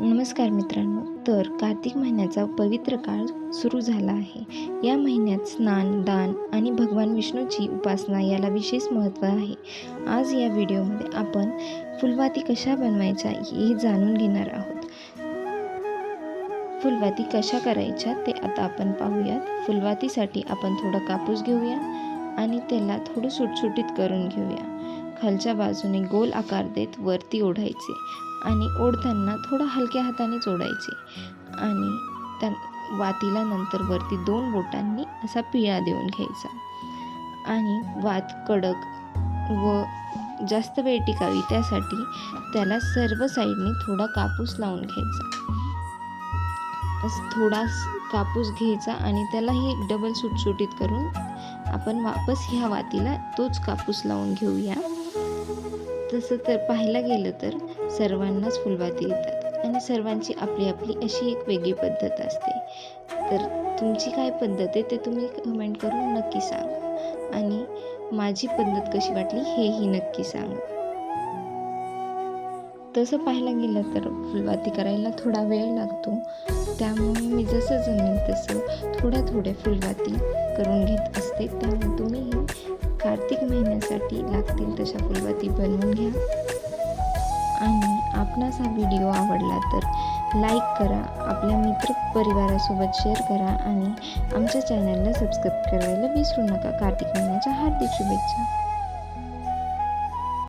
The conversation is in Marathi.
नमस्कार मित्रांनो. तर कार्तिक महिन्याचा पवित्र काळ सुरू झाला आहे. या महिन्यात स्नान दान आणि भगवान विष्णूची उपासना याला विशेष महत्त्व आहे. आज या व्हिडिओमध्ये आपण फुलवाती कशा बनवायच्या हे जाणून घेणार आहोत. फुलवाती कशा करायच्या ते आता आपण पाहूयात. फुलवातीसाठी आपण थोडा कापूस घेऊया आणि त्याला थोडं सुटसुटीत करून घेऊया. खालच्या बाजूने गोल आकार देत वरती ओढायचे आणि ओढताना थोडं हलक्या हातानेच ओढायचे आणि त्या वातीला नंतर वरती दोन बोटांनी असा पिळा देऊन घ्यायचा. आणि वात कडक व जास्त वेळ टिकावी त्यासाठी त्याला सर्व साईडने थोडा कापूस लावून घ्यायचा. असं थोडा कापूस घ्यायचा आणि त्यालाही डबल सुटसुटीत करून आपण वापस ह्या वातीला तोच कापूस लावून घेऊया. तसं तर पाहायला गेलं तर सर्वांनाच फुलवाती येतात आणि सर्वांची आपली आपली अशी एक वेगळी पद्धत असते. तर तुमची काय पद्धत आहे ते तुम्ही कमेंट करून नक्की सांगा. आणि माझी पद्धत कशी वाटली हेही नक्की सांगा. तसं पाहायला गेलं तर फुलवाती करायला थोडा वेळ लागतो. त्यामुळे मी जसं जमेल तसं थोड्या थोड्या फुलवाती करून घेत असते. त्यामुळे तुम्ही तशा बनवून घ्या. आणि आपणास हा व्हिडिओ आवडला तर लाईक करा आपल्या मित्र परिवारासोबत शेअर करा आणि आमच्या चॅनलला सबस्क्राईब करायला विसरू नका. कार्तिक महिन्याच्या हार्दिक शुभेच्छा.